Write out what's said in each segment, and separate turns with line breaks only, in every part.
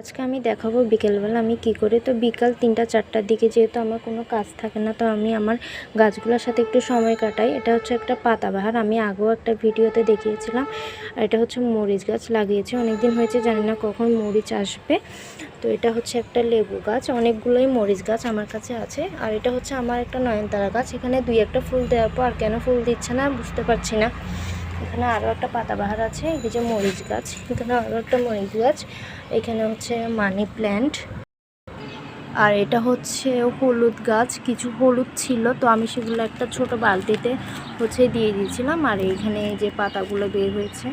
আজকে আমি দেখাবো বিকেলবেলা আমি কি করে। তো বিকাল তিনটা, চারটার দিকে যেহেতু আমার কোনো কাজ থাকে না, তো আমি আমার গাছগুলোর সাথে একটু সময় কাটাই। এটা হচ্ছে একটা পাতাবাহার, আমি আগেও একটা ভিডিওতে দেখিয়েছিলাম। আর এটা হচ্ছে মরিচ গাছ লাগিয়েছি অনেক দিন হয়েছে, জানি না কখন মরিচ আসবে। তো এটা হচ্ছে একটা লেবু গাছ, অনেকগুলোই মরিচ গাছ আমার কাছে আছে। আর এটা হচ্ছে আমার একটা নয়নতারা গাছ, এখানে দুই একটা ফুল দেওয়ার পর আর কেন ফুল দিচ্ছে না বুঝতে পারছি না। এখানে আরও একটা পাতাবাহার আছে, এই যে মরিচ গাছ, এখানে আরও একটা মরিচ গাছ, এখানে হচ্ছে মানি প্ল্যান্ট, আর এটা হচ্ছে হলুদ গাছ, কিছু হলুদ ছিল, তো আমি সেগুলো একটা ছোট বালতিতে হচ্ছে দিয়ে দিয়েছিলাম, আর এখানে যে পাতাগুলো বের হয়েছে।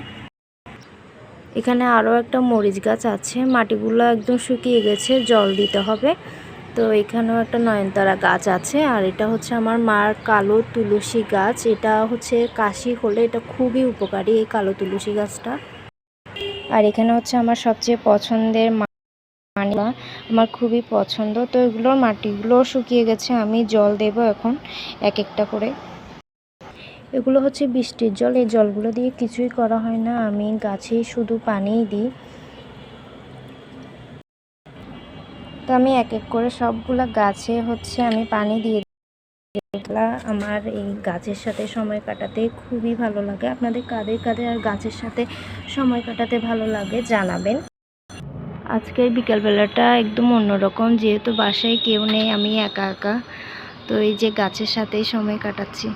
এখানে আরও একটা মরিচ গাছ আছে, মাটিগুলো একদম শুকিয়ে গেছে, জল দিতে হবে। তো এখানেও একটা নয়নতারা গাছ আছে, আর এটা হচ্ছে আমার মার কালো তুলসী গাছ। এটা হচ্ছে কাশি হলে এটা খুবই উপকারী এই কালো তুলসী গাছটা। আর এখানে হচ্ছে আমার সবচেয়ে পছন্দের মানি আমার খুবই পছন্দ। তো এগুলোর মাটিগুলো শুকিয়ে গেছে, আমি জল দেব এখন এক একটা করে। এগুলো হচ্ছে বৃষ্টির জল, এই জলগুলো দিয়ে কিছুই করা হয় না। আমি গাছে শুধু পানিই দিই। তো আমি এক এক করে সবগুলা গাছে হচ্ছে আমি পানি দিয়ে আমার এই গাছের সাথে সময় কাটাতে খুবই ভালো লাগে। আপনাদের কাদের কাদের আর গাছের সাথে সময় কাটাতে ভালো লাগে, জানাবেন। আজকের বিকালবেলাটা একদম অন্যরকম, যেহেতু বাসায় কেউ নেই, আমি একা একা। তো এই যে গাছের সাথেই সময় কাটাচ্ছি।